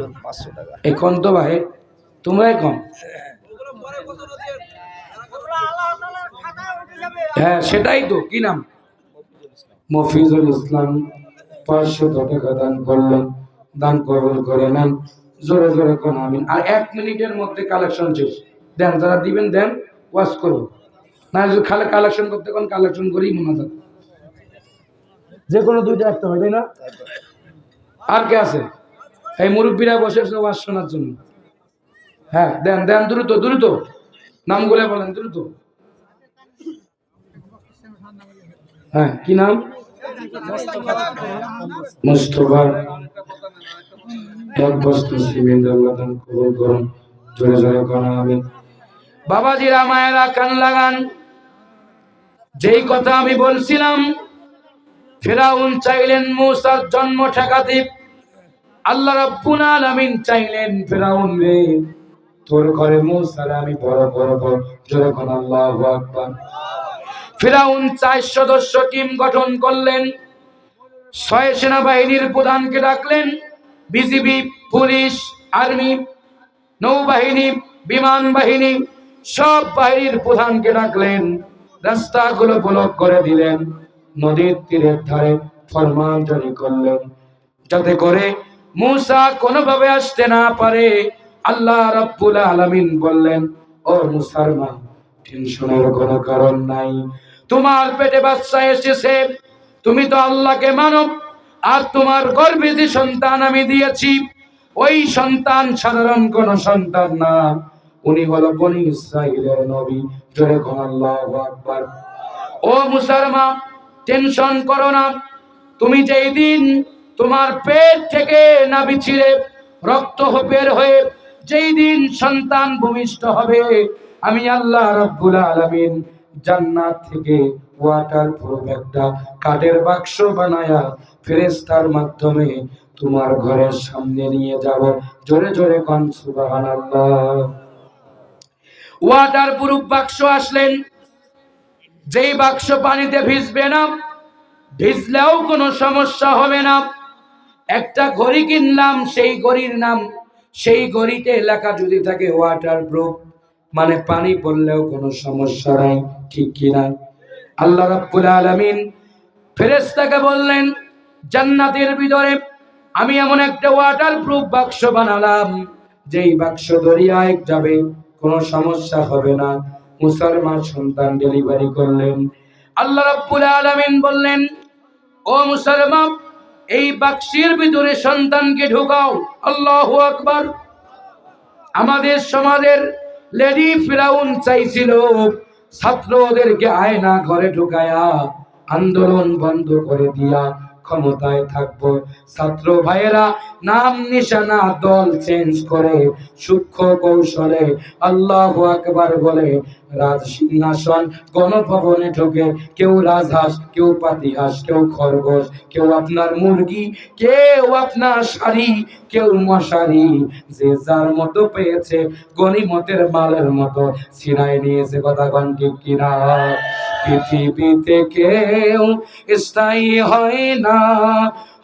ওজন পাঁচশো টাকা। এখন তো ভাই তোমরাই কম। হ্যাঁ সেটাই তো কি নাম? মফিজুল ইসলাম পাঁচশো টাকা দান করলেন দান কবল করে নেন জোরে জোরে কোন আমিন। আর এক মিনিটের মধ্যে কালেকশন শেষ। দেন যারা দিবেন দেন ওয়াশ করব না যদি খালে কালেকশন করতে কোন কালেকশন করেই মনে থাকে যে কোনো দুইটা একটা হয় তাই না? আর কে আছে? এই মুরব্বীরা বসে আছে ওয়াজ শোনার জন্য। হ্যাঁ দেন দেন, দ্রুত দ্রুত। নামগুলো বলেন, দ্রুত। হ্যাঁ কি নাম? মুস্তফা। এক বস্তু লাগান। যেই কথা আমি বলছিলাম, ফেরাউন চাইলেন মূসার জন্ম ঠেকাতে আল্লাহ রাব্বুল আলামিন চাইলেন ফেরাউন রে, তোর ঘরে মূসার আমি বড় বড় বড় কোন আল্লাহু আকবার। ফেরাউন চার সদস্য টিম গঠন করলেন, ছয় সেনাবাহিনীর প্রধানকে ডাকলেন, বিজিবি, পুলিশ, আর্মি, নৌবাহিনী, বিমান বাহিনী, সব বাহিনীর প্রধানকে ডাকলেন, রাস্তাগুলো ব্লক করে দিলেন, নদীর তীরের ধারে ফরমান জারি করলেন, যাতে করে মূসা কোনোভাবে আসতে না পারে। আল্লাহ রাব্বুল আলামিন বললেন, ও মুসার মা টেনশনের কোনো কারণ নাই। তোমার পেটে বাচ্চা এসেছে, তুমি তো আল্লাহকে মানো। আর তোমার গর্ভে যে সন্তান আমি দিয়েছি, ওই সন্তান সাধারণ কোন সন্তান না। উনি হলো বনি ইসরাইলের নবী। জোরে কোন আল্লাহু আকবার। ও মুসারমা টেনশন করো না। তুমি যেই দিন তোমার পেট থেকে নাভি ছিঁড়ে রক্ত বের হয়ে যেই দিন সন্তান ভূমিষ্ঠ হবে, আমি আল্লাহ রাব্বুল আলামিন জান্নাত থেকে ওয়াটার প্রুফ একটা কাঠের বাক্স বানায়া ফেরেস্তার মাধ্যমে তোমার ঘরের সামনে নিয়ে যাব। জোরে জোরে কন, সুবহানাল্লাহ। ওয়াটার প্রুফ বাক্স আসলেন। যেই বাক্স পানিতে ভিজবে না, ভিজলেও কোনো সমস্যা হবে না। একটা ঘড়ি কিনলাম সেই ঘড়ির নাম। সেই ঘড়িতে লেখা যদি থাকে ওয়াটার প্রুফ মানে পানি পড়লেও কোনো সমস্যা নাই, ঠিক কিনা আল্লাহ রাব্বুল আলামিন ফেরেশতাকে বললেন, জান্নাতের ভিতরে আমি এমন একটা ওয়াটার প্রুফ বাক্স বানালাম, যেই বাক্স দরিয়ায় যাবে, কোনো সমস্যা হবে না। মুসলমান সন্তান ডেলিভারি করলেন। আল্লাহ রাব্বুল আলামিন বললেন, ও মুসলমান এই বাক্সির ভিতরে সন্তানকে ঢুকাও। আল্লাহ আকবর। আমাদের সমাজের লেডি ফিরাউন চাইছিল ছাত্রদেরকে আয়না ঘরে ঢুকায়া আন্দোলন বন্ধ করে দিয়া ক্ষমতায় থাকব। ছাত্র ভাইয়েরা, নাম নিশানা দল চেঞ্জ করে, সূক্ষ্ম কৌশলে আল্লাহ আকবার বলে, রাজ সিংহাসন গণভবনে ঢোকে। কেউ রাজহাঁস, কেউ পাতিহাঁস, কেউ খরগোশ, কেউ আপনার মুরগি, কেউ আপনার শাড়ি, কেউ মশারি। যে যার মতো পেয়েছে গনিমতের মালের মতো ছিনাই নিয়েছে কথা ঠিক কিনা। পৃথিবীতে কেউ স্থায়ী হয় না।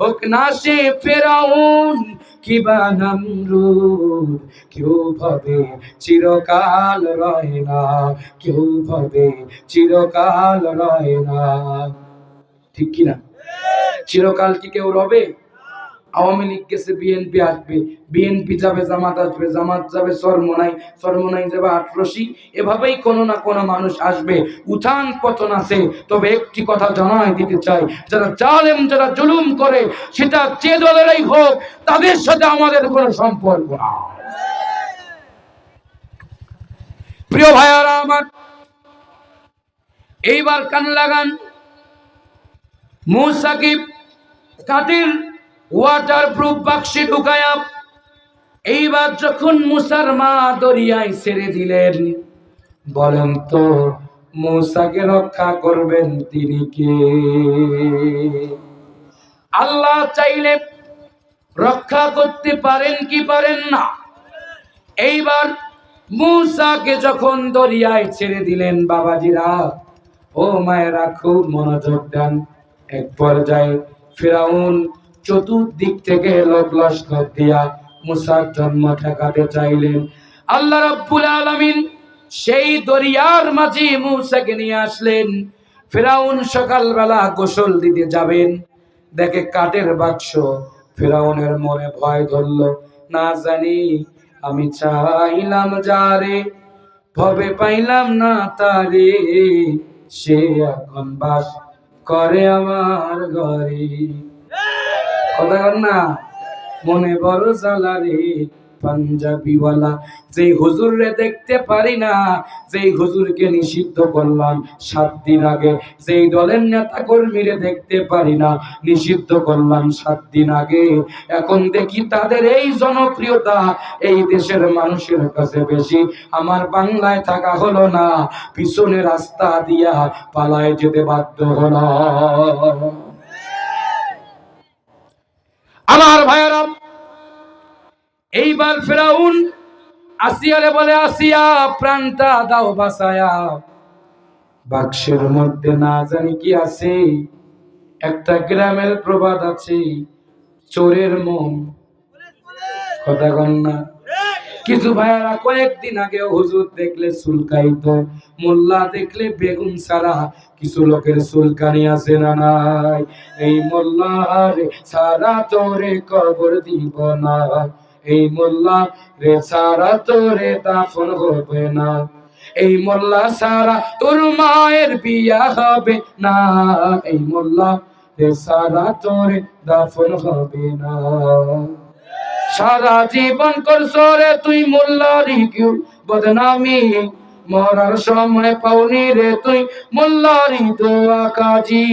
হোক না সে ফেরাউন কিবা নামরুদ কেউ ভাবে চিরকাল রয় না। কেউ ভাবে চিরকাল রয় না। ঠিক কিনা? চিরকাল কি কেউ রবে? আওয়ামী লীগ গেছে বিএনপি আসবে। বিএনপি যাবে, জামাত আসবে, জামাত যাবে, সরমনাই সরমনাই যাবে আটরসি এভাবেই কোনো না কোনো মানুষ আসবে। উত্থান পতন আছে। তবে একটি কথা জানাই দিতে চাই, যারা জালেম, যারা জুলুম করে, সেটা যে দলেরই হোক, তাদের সাথে আমাদের কোনো সম্পর্ক না। প্রিয় ভাইয়ারা আমার, এইবার কান লাগান। মুসাকিব কাটির ওয়াটার প্রুফ বাক্সে ঢুকায়া এইবার যখন মুসার মা দরিয়ায় ছেড়ে দিলেন, বলেন তো মুসাকে রক্ষা করবেন তিনি কে? আল্লাহ চাইলে রক্ষা করতে পারেন কি পারেন না। এইবার মুসাকে যখন দরিয়ায় ছেড়ে দিলেন, বাবাজিরা, ও মায়েরা, খুব মনোযোগ দেন। এক পর্যায়ে ফেরাউন চতুর্দিক থেকে লোক লস্কর দিয়া মুসার জন্ম ঠেকাতে চাইলেন। আল্লাহ রাব্বুল আলামিন সেই দরিয়ার মাঝে মুসাকে নিয়ে আসলেন। ফেরাউন সকালবেলা গোসল দিতে যাবেন। দেখে কাঠের বাক্স। ফেরাউনের মনে ভয় ধরল। না জানি, আমি চাইলাম যারে ভবে পাইলাম না তারে সে এখন বাস করে আমার ঘরে। না। মনে বড় জ্বালারে পাঞ্জাবিওয়ালা, যেই হুজুর রে দেখতে পারি না, যেই হুজুরকে নিষিদ্ধ করলাম সাত দিন আগে, যেই দলের নেতা কর্মীরে দেখতে পারি না, নিষিদ্ধ করলাম সাত দিন আগে। এখন দেখি তাদের এই জনপ্রিয়তা এই দেশের মানুষের কাছে বেশি। আমার বাংলায় থাকা হলো না, পিছনে রাস্তা দিয়া পালায় যেতে বাধ্য হলো আমার ভাইয়েরা এইবার ফেরাউন আসিয়ারে বলে, আসিয়া, প্রাণটা দাও বাসায়া বাক্সের মধ্যে না জানি কি আছে, একটা গ্রামের প্রবাদ আছে, চোরের মন। কথা না। কিছু ভাইয়ারা কয়েকদিন আগে হুজুর দেখলে চুলকাইতো মোল্লা দেখলে বেগুন সারা কিছু লোকের চুলকানি আছে না নাই? এই মোল্লা সারা তোরে কবর দিব না। এই মোল্লা রে সারা তোরে দাফন হবে না। এই মোল্লা সারা তোর মায়ের বিয়া হবে না। এই মোল্লা রে সারা তোরে দাফন হবে না। সারা জীবন করছ রে তুই মোল্লারি কেউ বদনামি। মরার সময় পাওনি রে তুই মোল্লারি দোয়া কাজী।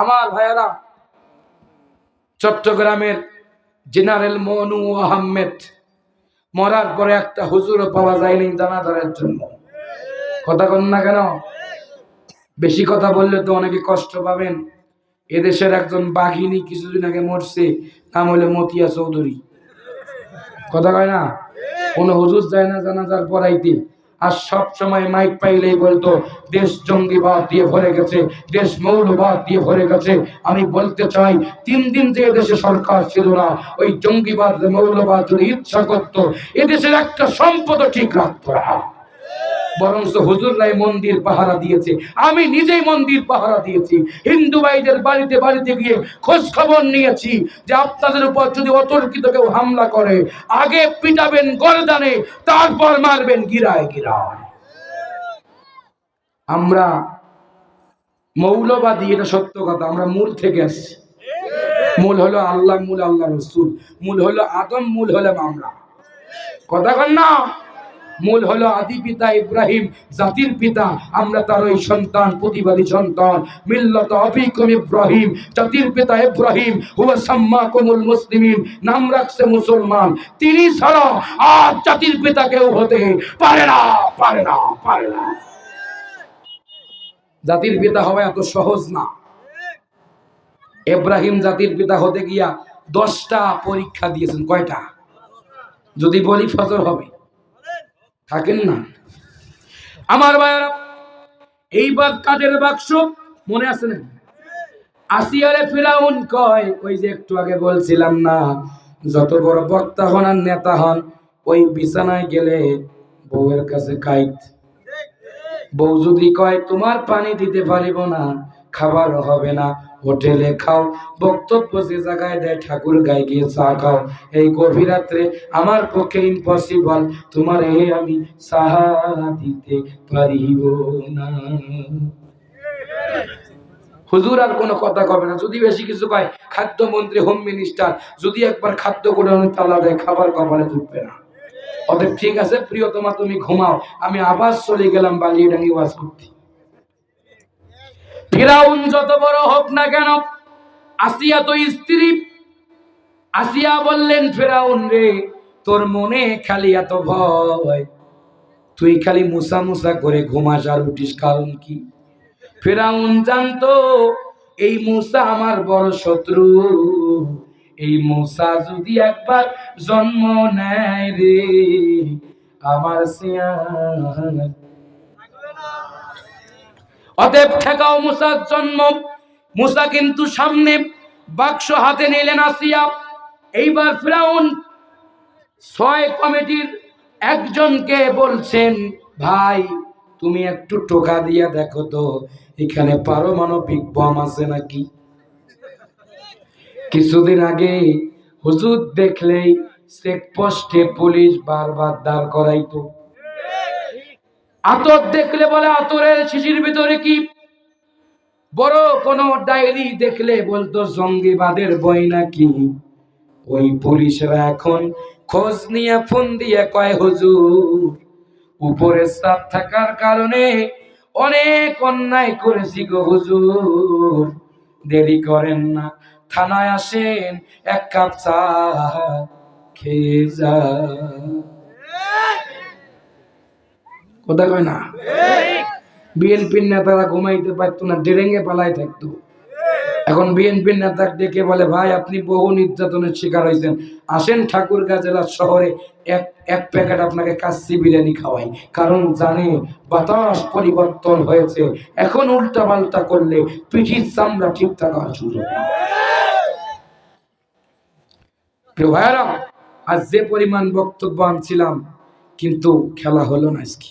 আমার ভাইয়েরা, চট্টগ্রামের জেনারেল মনু আহমেদ। মরার পরে একটা হুজুরও পাওয়া যায়নি জানাজারের জন্য। কথা কন না কেন? বেশি কথা বললে তো অনেকে কষ্ট পাবেন। এদেশের একজন বাঘিনী কিছুদিন আগে মরছে, নাম হলো মতিয়া চৌধুরী। কথা কয় না? কোনো হুজুর যায় না জানাজার পড়াইতে। আর সব সময় মাইক পাইলেই বলতো, দেশ জঙ্গিবাদ দিয়ে ভরে গেছে, দেশ মৌলবাদ দিয়ে ভরে গেছে। আমি বলতে চাই, তিন দিন যে দেশে সরকার ছিল না, ওই জঙ্গিবাদ, মৌলবাদ ইচ্ছা করতো, এদেশের একটা সম্পদ ঠিক রাখতো না। বরঞ্চ হুজুররাই মন্দির পাহারা দিয়েছে। আমি নিজেই মন্দির পাহারা দিয়েছি। হিন্দু ভাইদের বাড়িতে বাড়িতে গিয়ে খোঁজ খবর নিয়েছি যে আপনাদের উপর যদি অতর্কিত কেউ হামলা করে, আগে পিটাবেন গরদানে, তারপর মারবেন গিরায় গিরায়। আমরা মৌলবাদী, এটা সত্য কথা, আমরা মূল থেকে আসছি মূল হলো আল্লাহ, মূল আল্লাহ রসুল, মূল হলো আদম, মূল হলাম আমরা। কথা কন না? মূল হলো আদি পিতা ইব্রাহিম, জাতির পিতা। আমরা তার ওই সন্তান, প্রতিবাদী সন্তান। মিল্লত অফিকুম ইব্রাহিম, জাতির পিতা ইব্রাহিম। হুয়া সাম্মাকুমুল মুসলিমিন, নাম রাখছে মুসলমান। তিনি ছাড়া আর জাতির পিতা কেউ হতে পারে না পারে না পারে না। জাতির পিতা হওয়া এত সহজ না। ইব্রাহিম জাতির পিতা হতে গিয়া দশটা পরীক্ষা দিয়েছেন, কয়টা? যদি বলি ফজর হবে। থাকেন না। আমার ভাইয়ারা, এইবার কাজের বাক্স? মনে আছে না? আসিয়ারে ফিরাউন কয়, ওই যে একটু আগে বলছিলাম না, যত বড় বক্তা হন আর নেতা হন, ওই বিছানায় গেলে বউয়ের কাছে কাইত বউ যদি কয়, তোমার পানি দিতে পারিব না, খাবার হবে না হোটেলে খাও, বক্তব্য যে জায়গায় দেয় ঠাকুর গায়ে গিয়ে চা খাও। এই গভীর রাত্রে আমার পক্ষে ইম্পসিবল তোমার এ আমি সাহা দিতে পারিব না। হুজুর আর কোনো কথা কবে না, যদি বেশি কিছু কয়, খাদ্যমন্ত্রী হোম মিনিস্টার যদি একবার খাদ্য করে তালা দেয়, খাবার কপালে ঢুকবে না। অতএব ঠিক আছে, প্রিয়তমা, তুমি ঘুমাও, আমি আবার চলে গেলাম বালিয়ে ওয়াজ করতে। ফিরাউন যত বড় হোক না কেন, আসিয়া তো স্ত্রী। আসিয়া বললেন, ফেরাউন রে, তোর মনে খালি এত ভয়। তুই খালি মুসা মুসা করে ঘুমাস আর উঠিস, কারণ কি? ফেরাউন জানতো, এই মুসা আমার বড় শত্রু। এই মুসা যদি একবার জন্ম নেয় রে, আমার সিয়ান অতএব ঠেকাও মুসার জন্ম। মুসা কিন্তু সামনে বাক্স হাতে নিলেন আসিয়া। এইবার ফেরাউন ছয় কমিটির একজনকে বলছেন, ভাই, তুমি একটু টোকা দিয়ে দেখো তো, এখানে পারমাণবিক বম আছে নাকি? কিছুদিন আগে হুজুর দেখলেই চেকপোস্টে পুলিশ বারবার দাঁড় করাইতো। আতর দেখলে বলে আতরের শিশির ভিতরে কি? বড় কোন ডায়েরি দেখলে বলতো জঙ্গিবাদের বই নাকি? ওই পুলিশরা এখন খোঁজ নিয়ে ফোন দিয়ে কয়, হুজুর উপরে চাপ থাকার কারণে অনেক অন্যায় করেছি গো হুজুর। দেরি করেন না, থানায় আসেন, এক কাপ চা খেয়ে যা কথা কয় না? বিএনপির নেতারা ঘুমাইতে পারতো না, ডেরেঙ্গে পালাই থাকতো। এখন বিএনপির নেতা ডেকে বলে, ভাই, আপনি বহু নির্যাতনের শিকার হয়েছেন আসেন ঠাকুরগাঁ জেলার শহরে, এক এক প্যাকেট আপনাকে কাচ্চি বিরিয়ানি খাওয়াই। কারণ জানে, বাতাস পরিবর্তন হয়েছে। এখন উল্টা পাল্টা করলে পিঠির চামড়া ঠিক নেই। প্রিয় ভাইয়ারা, আজ যে পরিমাণ বক্তব্য আনছিলাম, কিন্তু খেলা হলো না আজকে।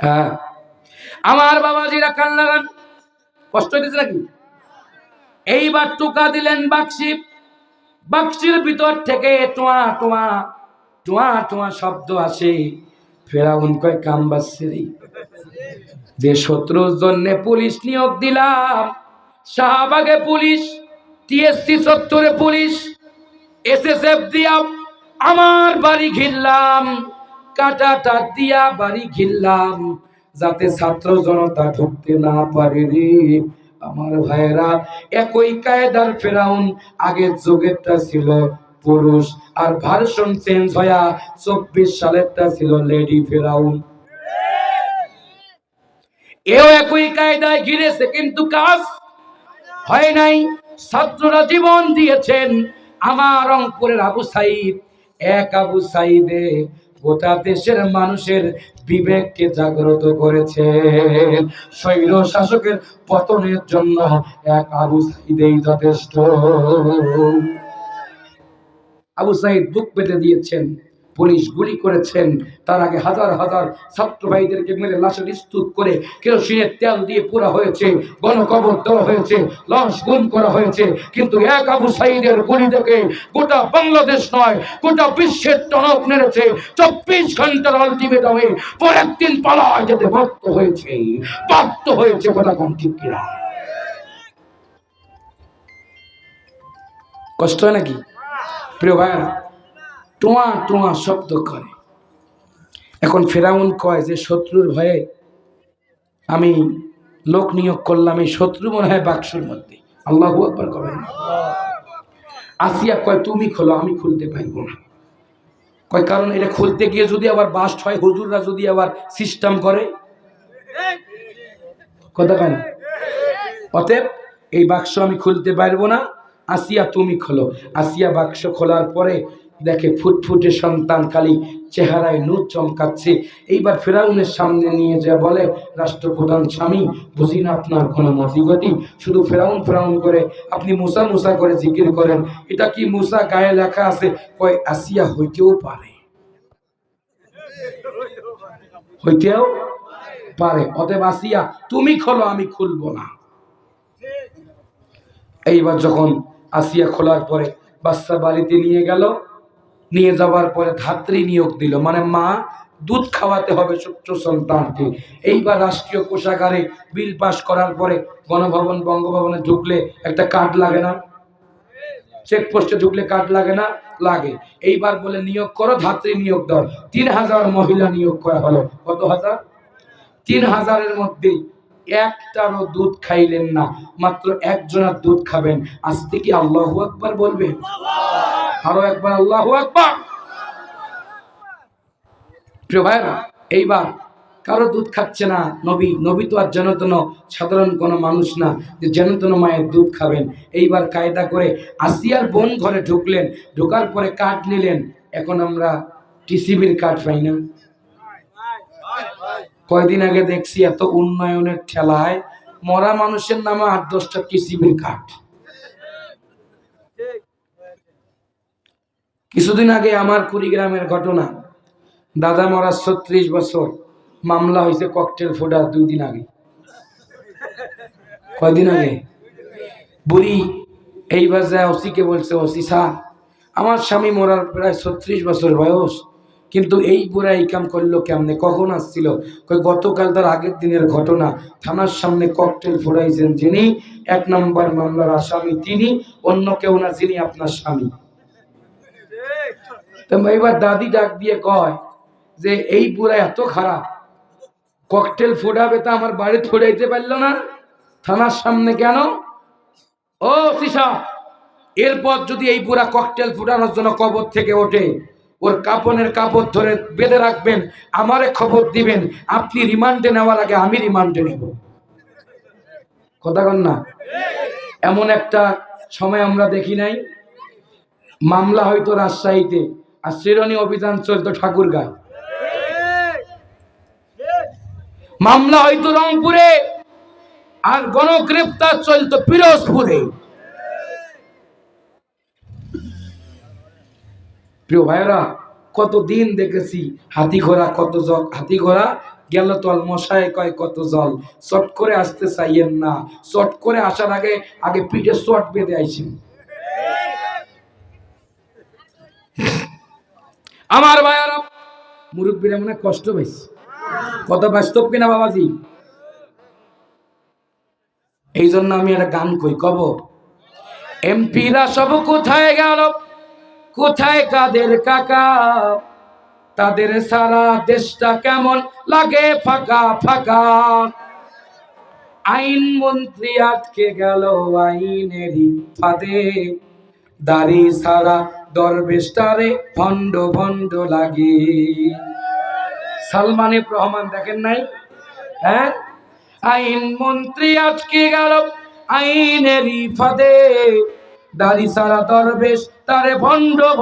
হ্যাঁ। আমার বাবাজিরা কান লাগান। কষ্ট হইতেছে নাকি? এইবার টোকা দিলেন বাক্সি। বাক্সির ভিতর থেকে টোয়া টোয়া টোয়া টোয়া শব্দ আসে। ফেরাউন কয়, কাম বাসছে যে শত্রুর জন্য পুলিশ নিয়োগ দিলাম, শাহবাগে পুলিশ, টিএসসি চত্বরে পুলিশ, এসএসএফ দিয়া আমার বাড়ি ঘিরলাম। কাটাটা দিয়া বাড়ি ঘিরলাম, যাতে ছাত্র জনতা ঢুকতে না পারে রে। আমার ভাইয়েরা, একই কায়দার ফেরাউন আগের যুগেরটা ছিল পুরুষ, আর ভার্সন চেঞ্জ হয়া চব্বিশ সালেরটা ছিল লেডি ফেরাউন। এও একই কায়দায় ঘিরেছে, কিন্তু কাজ হয় নাই। ছাত্ররা জীবন দিয়েছেন আমার রংপুরের আবু সাইদ, এক আবু সাইদে গোটা দেশের মানুষের বিবেককে জাগ্রত করেছে। শৈল শাসকের পতনের জন্য এক আবু সাইদেই যথেষ্ট। আবু সাহিদ বুক পেতে দিয়েছেন। পুলিশ গুলি করেছেন। তার আগে হাজার হাজার ছাত্র ভাইদেরকে মেরে লাশের স্তূপ করে কেরোসিনের তেল দিয়ে পুরা হয়েছে, গণকবর দেওয়া হয়েছে, লাশ গুম করা হয়েছে। কিন্তু এক আবু সাইদের গুলি দেখে গোটা বাংলাদেশ নয়, গোটা বিশ্বের টনক নেড়েছে চব্বিশ ঘণ্টার আলটিমেটামে পরের দিন পালায় যেতে বাধ্য হয়েছে বাধ্য হয়েছে ঠিক কিনা কষ্ট হয় নাকি? প্রিয় ভাইয়েরা টোয়া টোয়া শব্দ করে। এখন ফেরাউন কয় যে, শত্রুর ভয়ে আমি লোক নিয়োগ করলাম এই শত্রু মনে হয় বাক্সর মধ্যে। আল্লাহ একবার কবেন আসিয়া কয়, তুমি খোলো, আমি খুলতে পারব না। কয়, কারণ এটা খুলতে গিয়ে যদি আবার বাস্ট হয়, হুজুররা যদি আবার সিস্টেম করে? কথা কেন অতএব এই বাক্স আমি খুলতে পারব না। আসিয়া তুমি খোলো। আসিয়া বাক্স খোলার পরে দেখে ফুটফুটে সন্তান কালী চেহারায় নূর চমকাচ্ছে। এইবার ফেরাউনের সামনে নিয়ে যা বলে রাষ্ট্রপ্রধান স্বামী, বুঝি না আপনার কোনো মতিগতি শুধু ফেরাউন ফেরাউন করে, আপনি মুসা মুসা করে জিকির করেন। এটা কি মুসা গায়ে লেখা আছে? কয়, আসিয়া হইতেও পারে। হইতেও পারে। অতএব আসিয়া তুমি খোলো, আমি খুলবো না। এইবার যখন আসিয়া খোলার পরে বাচ্চা বাড়িতে নিয়ে গেল নিয়ে যাওয়ার পরে ধাত্রী নিয়োগ দিল। মানে মা, দুধ খাওয়াতে হবে ছোট্ট সন্তানকে। এইবার রাষ্ট্রীয় কোষাগারে বিল পাশ করার পরে গণভবন, বঙ্গভবনে ঢুকলে একটা কার্ড লাগে না? চেকপোস্টে ঢুকলে কার্ড লাগে না? লাগে। এইবার বলে নিয়োগ করো, ধাত্রী নিয়োগ দাও। তিন হাজার মহিলা নিয়োগ করা হলো। কত হাজার? তিন হাজারের মধ্যে একটারও দুধ খাইলেন না। মাত্র একজনের দুধ খাবেন। আজ থেকে আল্লাহ একবার বলবেন আরও একবার, আল্লাহ একবার প্রিয় ভাইরা এইবার কারও দুধ খাচ্ছে না, নবী নবী তো আর জনতন সাধারণ কোনো মানুষ না, যে জনতন মায়ের দুধ খাবেন। এইবার কায়দা করে আসিয়ার বোন ঘরে ঢুকলেন, ঢোকার পরে কাঠ নিলেন, এখন আমরা টিসিবির কাঠ পাই না। কয়দিন আগে দেখছি এত উন্নয়নের ঠেলায় মরা মানুষের নামে আট দশটা টিসিবির কাঠ কিছুদিন আগে আমার কুড়িগ্রামের ঘটনা। দাদা মরা ছত্রিশ বছর। মামলা হয়েছে ককটেল ফোটা দুই দিন আগে। কয়দিন আগে? বুড়ি এইবার যায় ওসিকে বলছে, ওসি স্যার, আমার স্বামী মরার প্রায় ছত্রিশ বছর বয়স, কিন্তু এই বুড়া এই কাম করল কেমনে? কখন আসছিল? কই গতকাল তার আগের দিনের ঘটনা। থানার সামনে ককটেল ফোড়াইছেন যিনি, এক নম্বর মামলার আসামি তিনি, অন্য কেউ না যিনি আপনার স্বামী। তো এবার দাদি ডাক দিয়ে কয় যে, এই বুড়া এত খারাপ। ককটেল ফোটাবে তা আমার বাড়ি ফোড়াইতে পারল না। থানার সামনে কেন? ও, সিসা, এরপর যদি এই বুড়া ককটেল ফুটানোর জন্য কবর থেকে ওঠে, ওর কাপনের কাপড় ধরে বেঁধে রাখবেন, আমারে খবর দিবেন, আপনি রিমান্ডে নেওয়ার আগে আমি রিমান্ডে নেব। কথা না। এমন একটা সময় আমরা দেখি নাই। মামলা হয়তো রাজশাহীতে। আর শ্রেণি অভিযান চলতো ঠাকুরগাঁয়। মামলা হয়তো রংপুরে আর গণগ্রেপ্তার চলতো পিরোজপুরে। প্রিয় ভাইরা কত দিন দেখেছি হাতি ঘোড়া কত জল হাতি ঘোড়া গেল তল মশায় কয় কত জল। চট করে আসতে চাইয়েন না, চট করে আসার আগে আগে পিঠে চট বেঁধে আইছেন। আমার ভাইয়ারা, মুরব্বীরা মনে কষ্ট পাইছে। কত বাস্তব কিনা বাবাজি? এই জন্য আমি একটা গান কই, কব। এমপিরা সব কোথায় গেল? কোথায় কাদের কাকা? তাদের সারা দেশটা কেমন? লাগে ফাঁকা ফাঁকা। আইন মন্ত্রী আটকে গেল আইনেরই ফাঁদে। দাড়ি সারা দরবেশটারে ভণ্ড ভণ্ড লাগে। সালমানে রহমান দেখেন নাই? হ্যাঁ? আইন মন্ত্রী আজকে গেল আইনের ফাঁদে দাড়ি সারা দরবেশ, তারে ভণ্ড